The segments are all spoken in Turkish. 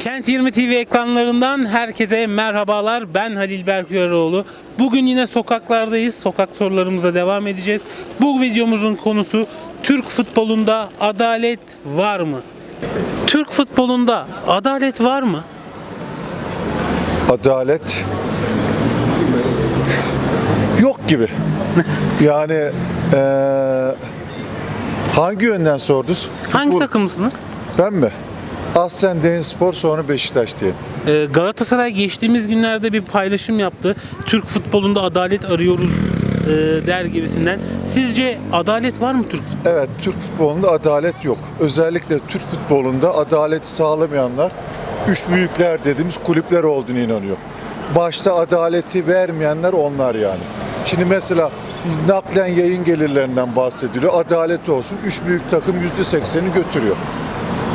Kent 20 TV ekranlarından herkese merhabalar. Ben Halil Berküyaroğlu. Bugün yine sokaklardayız. Sokak sorularımıza devam edeceğiz. Bu videomuzun konusu Türk futbolunda adalet var mı? Türk futbolunda adalet var mı? Adalet yok gibi. yani eee, hangi yönden sordunuz? Hangi Bu- takımlısınız? Ben mi? Aslen Denizspor sonra Beşiktaş diye. Ee, Galatasaray geçtiğimiz günlerde bir paylaşım yaptı. Türk futbolunda adalet arıyoruz e, der gibisinden. Sizce adalet var mı Türk futbolunda? Evet, Türk futbolunda adalet yok. Özellikle Türk futbolunda adaleti sağlamayanlar üç büyükler dediğimiz kulüpler olduğunu inanıyor. Başta adaleti vermeyenler onlar yani. Şimdi mesela naklen yayın gelirlerinden bahsediliyor. Adalet olsun. Üç büyük takım yüzde sekseni götürüyor.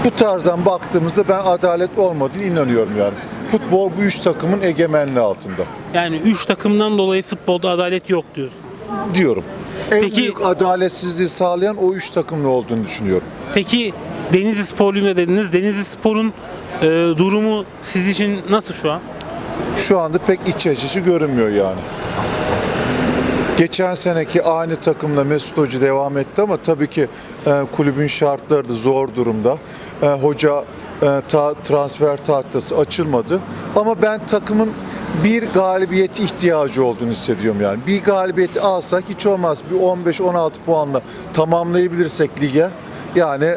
Bu tarzdan baktığımızda ben adalet olmadığını inanıyorum yani. Futbol bu üç takımın egemenliği altında Yani 3 takımdan dolayı futbolda adalet yok diyorsun. diyorum. En Peki- büyük adaletsizliği sağlayan o üç takımlı olduğunu düşünüyorum. Peki Denizli Sporluyum dediniz. Denizli Spor'un e, durumu siz için nasıl şu an? şu anda pek iç açıcı görünmüyor yani. Geçen seneki aynı takımla Mesut Hoca devam etti ama tabii ki e, kulübün şartları da zor durumda. E, hoca e, ta- transfer tahtası açılmadı. Ama ben takımın bir galibiyet ihtiyacı olduğunu hissediyorum yani. Bir galibiyeti alsak hiç olmaz bir 15-16 puanla tamamlayabilirsek lige yani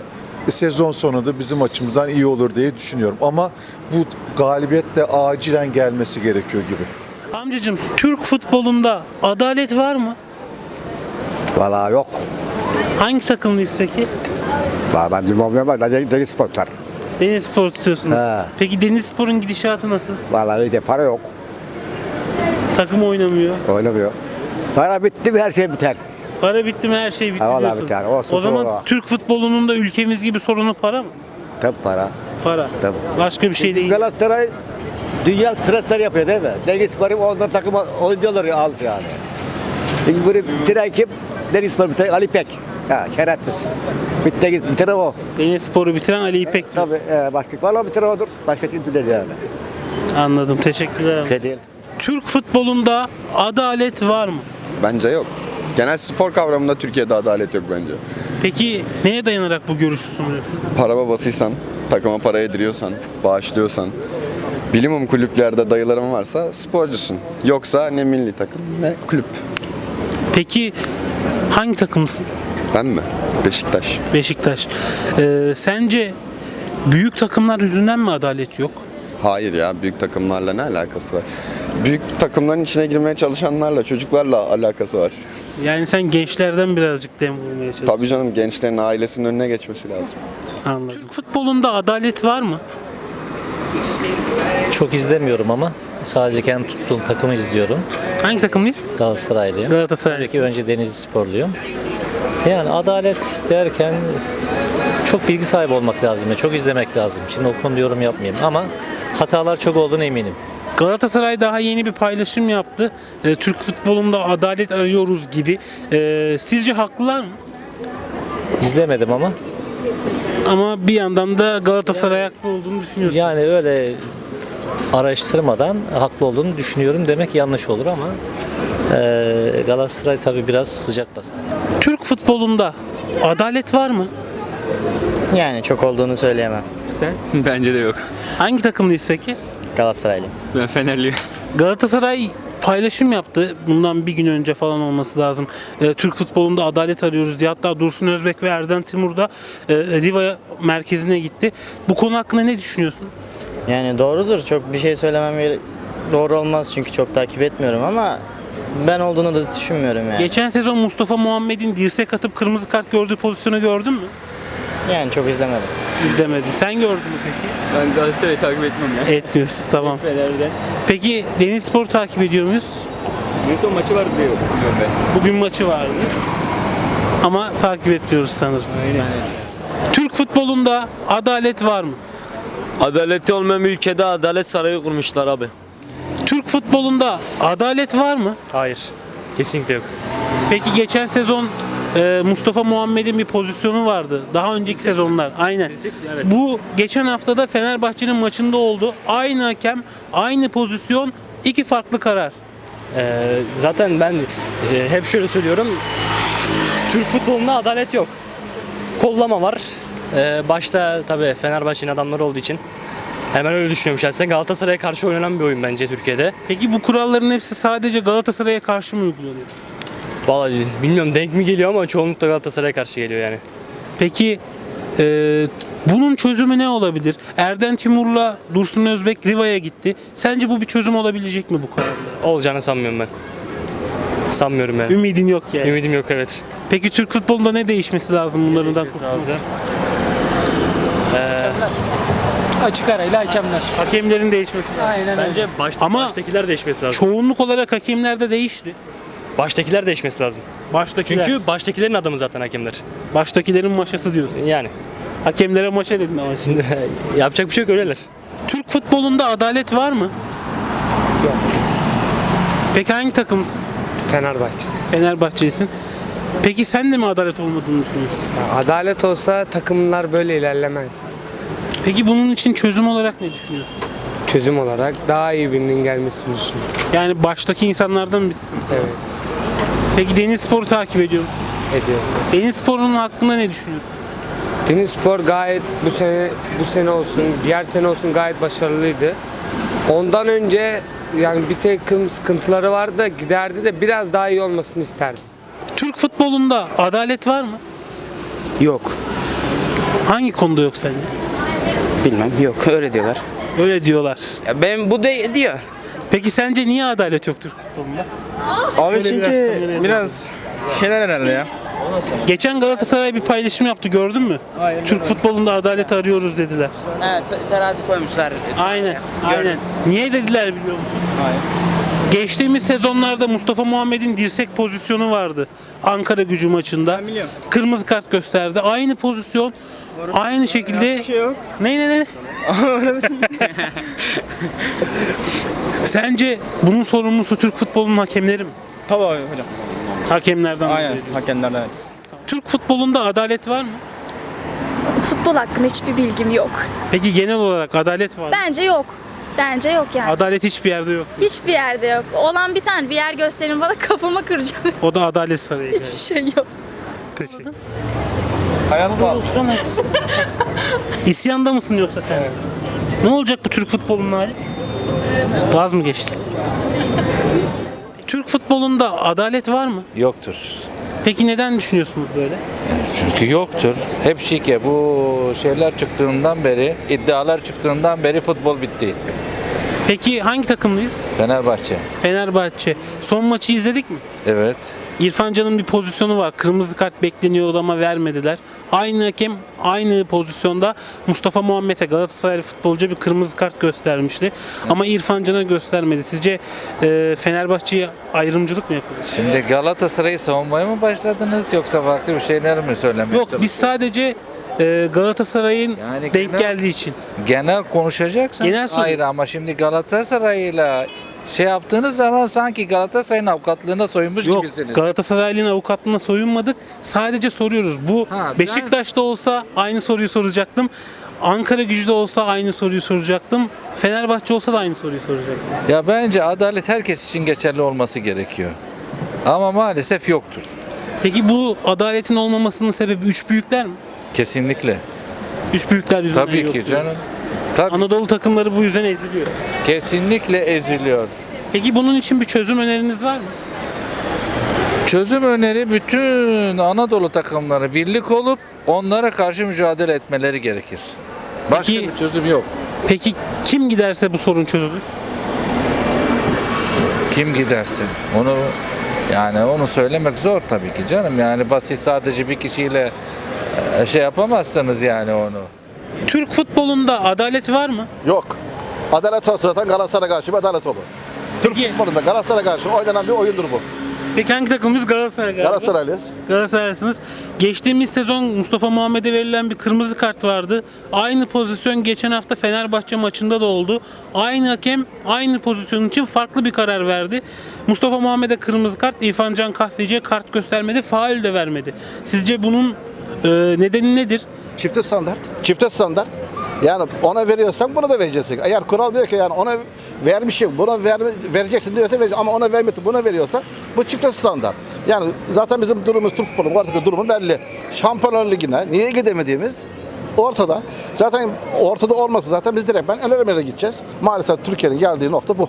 sezon sonunda bizim açımızdan iyi olur diye düşünüyorum. Ama bu galibiyet de acilen gelmesi gerekiyor gibi. Amcacım Türk futbolunda adalet var mı? Valla yok. Hangi takımlıyız peki? Valla ben bilmiyorum ama deli, deli sportlar. Deniz Spor tutuyorsunuz. He. Peki Deniz Spor'un gidişatı nasıl? Valla öyle para yok. Takım oynamıyor. Oynamıyor. Para bitti mi her şey biter. Para bitti mi her şey bitti Ha, vallahi diyorsun. biter. Olsun, o zaman sonra. Türk futbolunun da ülkemiz gibi sorunu para mı? Tabi para. Para. Tabii. Başka bir şey değil. Galatasaray dünya transfer yapıyor değil mi? Deniz Spor'u ondan takım oyuncuları aldı yani. Şimdi bunu bitiren kim? Deniz Spor bitiren Ali Pek. Ha şerefsiz. Bitti git bitiren o. Deniz Spor'u bitiren Ali İpek. diyor. Tabii e, başka valla bitiren odur. Başka kim bilir yani. Anladım. Teşekkürler. abi. Şey değil. Türk futbolunda adalet var mı? Bence yok. Genel spor kavramında Türkiye'de adalet yok bence. Peki neye dayanarak bu görüşü sunuyorsun? Para babasıysan, takıma para yediriyorsan, bağışlıyorsan, bilimum kulüplerde dayıların varsa sporcusun. Yoksa ne milli takım ne kulüp. Peki hangi takımsın? Ben mi? Beşiktaş. Beşiktaş. Ee, sence büyük takımlar yüzünden mi adalet yok? Hayır ya büyük takımlarla ne alakası var? Büyük takımların içine girmeye çalışanlarla, çocuklarla alakası var. Yani sen gençlerden birazcık dem vurmaya çalışıyorsun. Tabii canım gençlerin ailesinin önüne geçmesi lazım. Anladım. Türk futbolunda adalet var mı? Çok izlemiyorum ama sadece kendi tuttuğum takımı izliyorum. Hangi takımlıyız? Galatasaraylıyım. Galatasaray. Peki önce Denizli Sporluyum. Yani adalet derken çok bilgi sahibi olmak lazım. ya, Çok izlemek lazım. Şimdi o konuda yorum yapmayayım ama hatalar çok olduğunu eminim. Galatasaray daha yeni bir paylaşım yaptı. Ee, Türk futbolunda adalet arıyoruz gibi. Ee, sizce haklılar mı? İzlemedim ama Ama bir yandan da Galatasaray haklı olduğunu düşünüyorsun. yani öyle araştırmadan haklı olduğunu düşünüyorum demek yanlış olur ama eee, Galatasaray tabii biraz sıcak basar. Türk futbolunda adalet var mı? Yani çok olduğunu söyleyemem. Sen? Bence de yok. Hangi takımlıyız peki? Galatasaraylı. Ben Fenerliyim. Galatasaray paylaşım yaptı. Bundan bir gün önce falan olması lazım. Ee, Türk futbolunda adalet arıyoruz diye. Hatta Dursun Özbek ve Erden Timur da e, Riva merkezine gitti. Bu konu hakkında ne düşünüyorsun? Yani doğrudur. Çok bir şey söylemem doğru olmaz çünkü çok takip etmiyorum ama ben olduğunu da düşünmüyorum yani. Geçen sezon Mustafa Muhammed'in dirsek atıp kırmızı kart gördüğü pozisyonu gördün mü? Yani çok izlemedim. İzlemedi. Sen gördün mü peki? Ben Galatasaray'ı takip etmem ya. Etmiyorsun. Tamam. Fener'den. Peki Deniz Spor takip ediyor muyuz? En son maçı vardı diyor. Biliyorum ben. Bugün maçı vardı. Ama takip etmiyoruz sanırım. Türk futbolunda adalet var mı? Adaleti olmayan bir ülkede adalet sarayı kurmuşlar abi. Türk futbolunda adalet var mı? Hayır. Kesinlikle yok. Peki geçen sezon e, Mustafa Muhammed'in bir pozisyonu vardı. Daha önceki sezonlar. Aynen. evet. Bu geçen haftada Fenerbahçe'nin maçında oldu. Aynı hakem, aynı pozisyon, iki farklı karar. Ee, zaten ben e, hep şöyle söylüyorum. Türk futbolunda adalet yok. Kollama var. Ee, başta tabii Fenerbahçe'nin adamları olduğu için hemen öyle düşünüyorum şahsen. Galatasaray'a karşı oynanan bir oyun bence Türkiye'de. Peki bu kuralların hepsi sadece Galatasaray'a karşı mı uygulanıyor? Vallahi bilmiyorum denk mi geliyor ama çoğunlukla Galatasaray'a karşı geliyor yani. Peki e, bunun çözümü ne olabilir? Erden Timur'la Dursun Özbek Riva'ya gitti. Sence bu bir çözüm olabilecek mi bu kararla? Olacağını sanmıyorum ben. Sanmıyorum yani. Ümidin yok yani. Ümidim yok evet. Peki Türk futbolunda ne değişmesi lazım bunlardan kurtulmak için? Açık arayla hakemler. Hakemlerin değişmesi lazım. Aynen öyle. Bence başta, Ama- baştakiler değişmesi lazım. Çoğunluk olarak hakemler de değişti. Baştakiler değişmesi lazım. Baştakiler. Çünkü baştakilerin adamı zaten hakemler. baştakilerin maşası diyorsun. Yani Hakemlere maşa dedin ama şimdi. yapacak bir şey yok öyleler. Türk futbolunda adalet var mı? Yok. Peki hangi takımsın? Fenerbahçe. Fenerbahçelisin. Peki sen de mi adalet olmadığını düşünüyorsun? Adalet olsa takımlar böyle ilerlemez. Peki bunun için çözüm olarak ne düşünüyorsun? Çözüm olarak daha iyi birinin gelmesini düşünüyorum. Yani baştaki insanlardan sıkıntı. Evet. Peki Deniz Spor'u takip ediyor musun? Ediyorum. Deniz Spor'un hakkında ne düşünüyorsun? Deniz Spor gayet bu sene bu sene olsun, diğer sene olsun gayet başarılıydı. Ondan önce yani bir takım sıkıntıları vardı da giderdi de biraz daha iyi olmasını isterdim. Türk futbolunda adalet var mı? Yok. Hangi konuda yok sence? Bilmem. Yok. Öyle diyorlar. Öyle diyorlar. Ya ben bu de diyor. Peki sence niye adalet yok Türk futbolunda? Abi çünkü biraz şeyler herhalde ya. Geçen Galatasaray bir paylaşım yaptı gördün mü? Türk futbolunda adalet arıyoruz dediler. Evet, terazi koymuşlar. Aynen. Aynen. Niye dediler biliyor musun? Geçtiğimiz sezonlarda Mustafa Muhammed'in dirsek pozisyonu vardı. Ankara gücü maçında. Kırmızı kart gösterdi. Aynı pozisyon. Aynı şekilde. şey yok. Ne ne ne? Sence bunun sorumlusu Türk futbolunun hakemleri mi? Tabii abi hocam. Hakemlerden Aynen. Hakemlerden evet. Türk futbolunda adalet var mı? Futbol hakkında hiçbir bilgim yok. Peki genel olarak adalet var mı? Bence yok. Bence yok yani. Adalet hiçbir yerde yok. Hiçbir yerde yok. Olan bir tane bir yer gösterin bana kafama kıracağım. O da adalet sarayı. Hiçbir şey yok. Teşekkür. Ayağını bağlı. İsyanda mısın yoksa sen? Ne olacak bu Türk futbolunun hali? Vaz mı geçti? Türk futbolunda adalet var mı? Yoktur. Peki neden düşünüyorsunuz böyle? Çünkü yoktur. Hep şike. Bu şeyler çıktığından beri, iddialar çıktığından beri futbol bitti. Peki hangi takımlıyız? Fenerbahçe. Fenerbahçe. Son maçı izledik mi? Evet. İrfan Can'ın bir pozisyonu var. Kırmızı kart bekleniyor ama vermediler. Aynı hakem aynı pozisyonda Mustafa Muhammed'e Galatasaray futbolcu bir kırmızı kart göstermişti. Ama İrfan Can'a göstermedi. Sizce e, Fenerbahçe'ye ayrımcılık mı yapılıyor? Şimdi Galatasaray'ı savunmaya mı başladınız yoksa farklı bir şeyler mi söylemeye Yok biz sadece e, Galatasaray'ın Yani denk genel- geldiği için. Genel konuşacaksan Genel soru- ayrı ama şimdi Galatasaray'la şey yaptığınız zaman sanki Galatasaray'ın avukatlığına soyunmuş Yok gibisiniz. Galatasaraylı'nın avukatlığına soyunmadık. Sadece soruyoruz. Bu Ha, ben- Beşiktaş'ta olsa aynı soruyu soracaktım. Ankara gücüde olsa aynı soruyu soracaktım. Fenerbahçe olsa da aynı soruyu soracaktım. Ya bence adalet herkes için geçerli olması gerekiyor. Ama maalesef yoktur. Peki bu adaletin olmamasının sebebi üç büyükler mi? Kesinlikle. Üç büyükler yüzünden Tabii yok ki diyoruz. canım. Tabii Anadolu takımları bu yüzden eziliyor. kesinlikle eziliyor. Peki bunun için bir çözüm öneriniz var mı? Çözüm öneri bütün Anadolu takımları birlik olup onlara karşı mücadele etmeleri gerekir. Başka Peki- bir çözüm yok. Peki kim giderse bu sorun çözülür? Kim giderse onu yani onu söylemek zor tabii ki canım. Yani basit sadece bir kişiyle şey yapamazsınız yani onu. Türk futbolunda adalet var mı? Yok. Adalet olsa zaten Galatasaray'a karşı bir adalet olur. Türk Peki- futbolunda Galatasaray'a karşı oynanan bir oyundur bu. Peki hangi takımımız Galatasaray galiba? Galatasaraylıyız. Galatasaraylısınız. Geçtiğimiz sezon Mustafa Muhammed'e verilen bir kırmızı kart vardı. Aynı pozisyon geçen hafta Fenerbahçe maçında da oldu. Aynı hakem aynı pozisyon için farklı bir karar verdi. Mustafa Muhammed'e kırmızı kart, İrfan Can Kahveci'ye kart göstermedi, faul de vermedi. Sizce bunun e, nedeni nedir? Çifte standart. Çifte standart. Yani ona veriyorsan buna da vereceksin. Eğer kural diyor ki yani ona vermişim, buna ver, vereceksin diyorsa vereceksin. Ama ona vermedi, buna veriyorsa bu çifte standart. Yani zaten bizim durumumuz Türk futbolunun artık durumu belli. Şampiyonlar Ligi'ne niye gidemediğimiz ortada. Zaten ortada olmasa zaten biz direkt ben el elemeye gideceğiz. Maalesef Türkiye'nin geldiği nokta bu.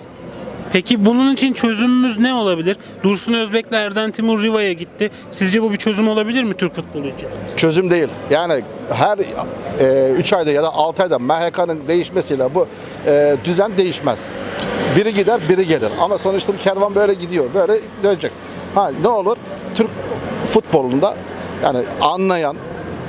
Peki bunun için çözümümüz ne olabilir? Dursun Özbek'le Erden Timur Riva'ya gitti. Sizce bu bir çözüm olabilir mi Türk futbolu için? çözüm değil. Yani her 3 ayda ya da 6 ayda MHK'nın değişmesiyle bu e, düzen değişmez. Biri gider, biri gelir. Ama sonuçta kervan böyle gidiyor. Böyle dönecek. Ha ne olur? Türk futbolunda yani anlayan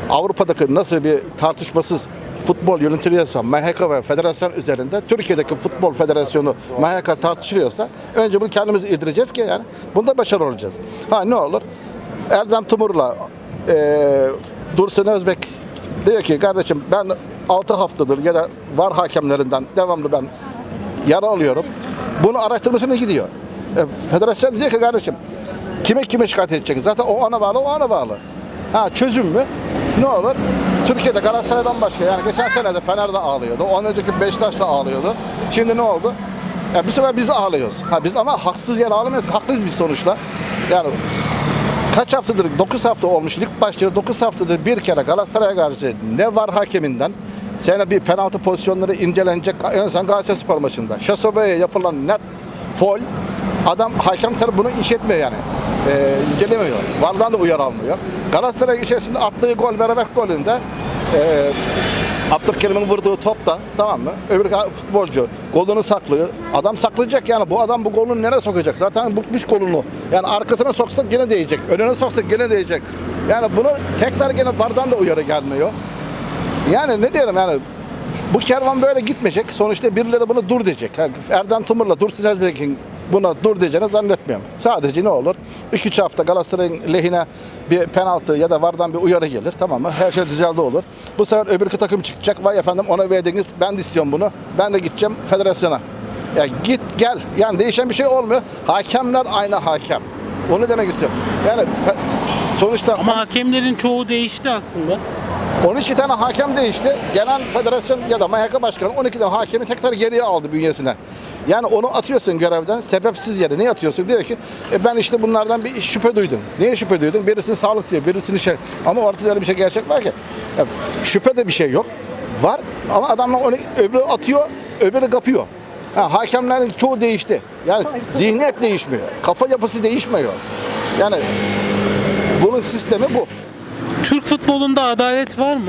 Avrupa'daki nasıl bir tartışmasız futbol yönetiliyorsa MHK ve federasyon üzerinde Türkiye'deki futbol federasyonu MHK tartışılıyorsa önce bunu kendimiz indireceğiz ki yani bunda başarılı olacağız. Ha ne olur? Erzem Timur'la e, Dursun Özbek diyor ki kardeşim ben 6 haftadır ya da var hakemlerinden devamlı ben yara alıyorum. Bunu araştırmasına gidiyor. E, federasyon diyor ki kardeşim kime kime şikayet edecek? Zaten o ana bağlı, o ana bağlı. Ha çözüm mü? Ne olur? Türkiye'de Galatasaray'dan başka yani geçen sene de Fener'de ağlıyordu. Ondan önceki Beşiktaş da ağlıyordu. Şimdi ne oldu? Ya bir sefer biz ağlıyoruz. Ha biz ama haksız yere ağlamıyoruz. Haklıyız biz sonuçta. Yani kaç haftadır 9 hafta olmuş lig başlıyor 9 haftadır bir kere Galatasaray'a karşı ne var hakeminden sene bir penaltı pozisyonları incelenecek en son Galatasaray Spor maçında Şasobe'ye yapılan net foul adam hakem tarafı bunu iş etmiyor yani ee, incelemiyor vardan da uyarı almıyor Galatasaray içerisinde attığı gol beraber golünde ee, Abdülkerim'in vurduğu topta tamam mı? Öbür futbolcu golünü saklıyor. Adam saklayacak yani bu adam bu golünü nereye sokacak? Zaten bukmuş golünü. Yani arkasına soksak gene değecek. Önüne soksak gene değecek. Yani bunu tekrar gene vardan da uyarı gelmiyor. Yani ne diyelim yani bu kervan böyle gitmeyecek. Sonuçta birileri bunu dur diyecek. Yani Erdem Tımır'la Dursun Özbek'in buna dur diyeceğini zannetmiyorum. Sadece ne olur? 2-3 hafta Galatasaray'ın lehine bir penaltı ya da vardan bir uyarı gelir. Tamam mı? Her şey düzeldi olur. Bu sefer öbür takım çıkacak. Vay efendim ona verdiniz. Ben de istiyorum bunu. Ben de gideceğim federasyona. Ya git gel. Yani değişen bir şey olmuyor. Hakemler aynı hakem. Onu demek istiyorum. Yani sonuçta Ama hakemlerin çoğu değişti aslında. 12 tane hakem değişti. Genel federasyon ya da MHK başkanı 12 tane hakemi tekrar geriye aldı bünyesine. Yani onu atıyorsun görevden sebepsiz yere. Niye atıyorsun? Diyor ki e, ben işte bunlardan bir şüphe duydum. Niye şüphe duydun? Birisini sağlık diyor, birisini şey. Ama ortada öyle bir şey gerçek var ki. Ya, şüphe de bir şey yok. Var ama adamla onu öbürü atıyor, öbürü kapıyor. Ha, hakemlerin çoğu değişti. Yani zihniyet değişmiyor. Kafa yapısı değişmiyor. Yani bunun sistemi bu. Türk futbolunda adalet var mı?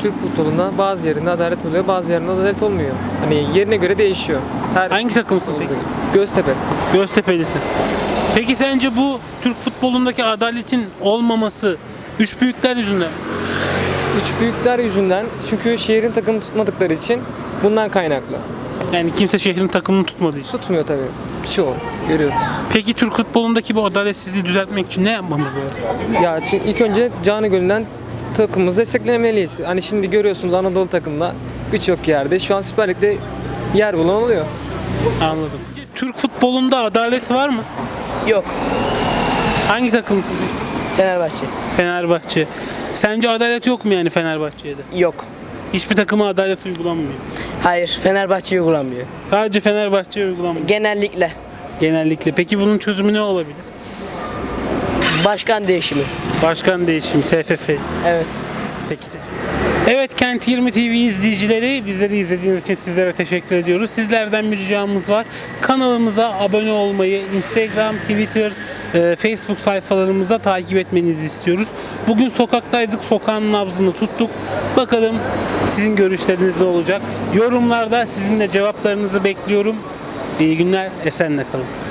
Türk futbolunda bazı yerinde adalet oluyor, bazı yerinde adalet olmuyor. Hani yerine göre değişiyor. Her Hangi takımsın peki? Göztepe. Göztepe'lisin. Peki sence bu Türk futbolundaki adaletin olmaması üç büyükler yüzünden mi? Üç büyükler yüzünden çünkü şehrin takımı tutmadıkları için bundan kaynaklı. Yani kimse şehrin takımını tutmadığı için. Tutmuyor tabii. Çoğu görüyoruz. Peki Türk futbolundaki bu adaletsizliği düzeltmek için ne yapmamız lazım? Ya çünkü ilk önce canı gönülden takımımızı desteklemeliyiz. Hani şimdi görüyorsunuz Anadolu takımda birçok yerde şu an Süper Lig'de yer bulan oluyor. Anladım. Türk futbolunda adalet var mı? Yok. Hangi takımsın? Fenerbahçe. Fenerbahçe. Sence adalet yok mu yani Fenerbahçe'de? Yok. Hiçbir takıma adalet uygulanmıyor. Hayır. Fenerbahçe uygulanmıyor. Sadece Fenerbahçe uygulanmıyor. Genellikle. Genellikle. Peki bunun çözümü ne olabilir? Başkan değişimi. Başkan değişimi, TFF. Evet. Peki. Evet Kent 20 TV izleyicileri bizleri izlediğiniz için sizlere teşekkür ediyoruz. Sizlerden bir ricamız var. Kanalımıza abone olmayı, Instagram, Twitter, e, Facebook sayfalarımıza takip etmenizi istiyoruz. Bugün sokaktaydık, sokağın nabzını tuttuk. Bakalım sizin görüşleriniz ne olacak? Yorumlarda sizin de cevaplarınızı bekliyorum. İyi günler, esenle kalın.